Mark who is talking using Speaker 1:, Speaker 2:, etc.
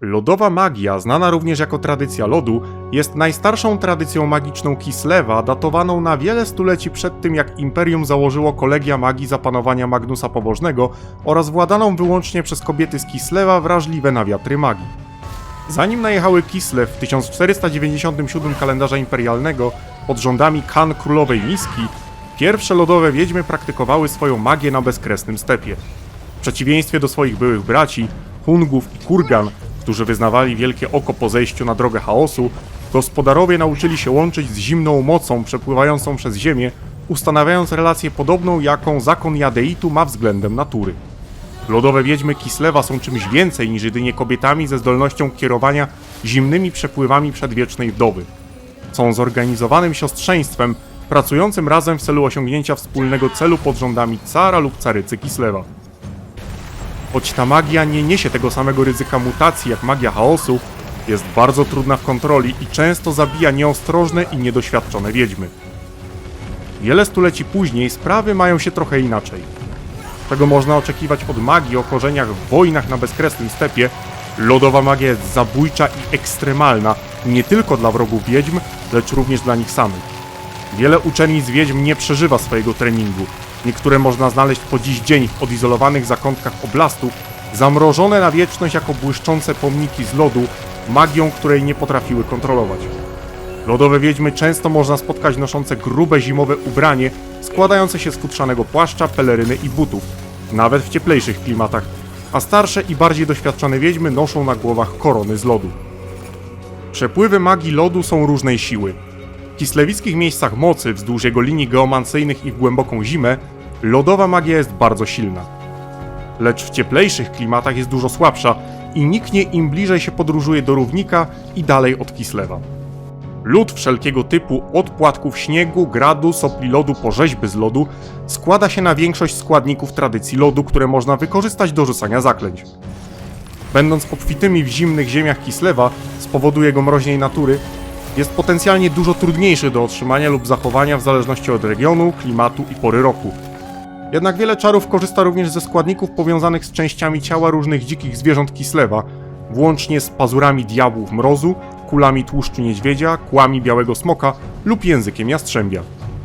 Speaker 1: Lodowa magia, znana również jako tradycja lodu, jest najstarszą tradycją magiczną Kislewa, datowaną na wiele stuleci przed tym, jak Imperium założyło kolegia magii zapanowania Magnusa Pobożnego oraz władaną wyłącznie przez kobiety z Kislewa wrażliwe na wiatry magii. Zanim najechały Kislew w 1497 kalendarza imperialnego pod rządami Kan Królowej Miski, pierwsze lodowe wiedźmy praktykowały swoją magię na bezkresnym stepie. W przeciwieństwie do swoich byłych braci, Hungów i Kurgan, którzy wyznawali wielkie oko po zejściu na drogę chaosu, gospodarowie nauczyli się łączyć z zimną mocą przepływającą przez ziemię, ustanawiając relację podobną, jaką zakon Jadeitu ma względem natury. Lodowe wiedźmy Kislewa są czymś więcej niż jedynie kobietami ze zdolnością kierowania zimnymi przepływami przedwiecznej wdowy. Są zorganizowanym siostrzeństwem, pracującym razem w celu osiągnięcia wspólnego celu pod rządami cara lub carycy Kislewa. Choć ta magia nie niesie tego samego ryzyka mutacji jak magia chaosu, jest bardzo trudna w kontroli i często zabija nieostrożne i niedoświadczone wiedźmy. Wiele stuleci później sprawy mają się trochę inaczej. Czego można oczekiwać od magii o korzeniach w wojnach na bezkresnym stepie, lodowa magia jest zabójcza i ekstremalna nie tylko dla wrogów wiedźm, lecz również dla nich samych. Wiele uczennic wiedźm nie przeżywa swojego treningu. Niektóre można znaleźć po dziś dzień w odizolowanych zakątkach oblastów, zamrożone na wieczność jako błyszczące pomniki z lodu, magią której nie potrafiły kontrolować. Lodowe wiedźmy często można spotkać noszące grube zimowe ubranie, składające się z futrzanego płaszcza, peleryny i butów, nawet w cieplejszych klimatach, a starsze i bardziej doświadczone wiedźmy noszą na głowach korony z lodu. Przepływy magii lodu są różnej siły. Kislewickich miejscach mocy, wzdłuż jego linii geomancyjnych i w głęboką zimę, lodowa magia jest bardzo silna. Lecz w cieplejszych klimatach jest dużo słabsza i niknie im bliżej się podróżuje do równika i dalej od Kislewa. Lód wszelkiego typu, od płatków śniegu, gradu, sopli lodu po rzeźby z lodu, składa się na większość składników tradycji lodu, które można wykorzystać do rzucania zaklęć. Będąc obfitymi w zimnych ziemiach Kislewa, z powodu jego mroźnej natury, jest potencjalnie dużo trudniejszy do otrzymania lub zachowania w zależności od regionu, klimatu i pory roku. Jednak wiele czarów korzysta również ze składników powiązanych z częściami ciała różnych dzikich zwierząt Kislewa, włącznie z pazurami diabłów mrozu, kulami tłuszczu niedźwiedzia, kłami białego smoka lub językiem jastrzębia.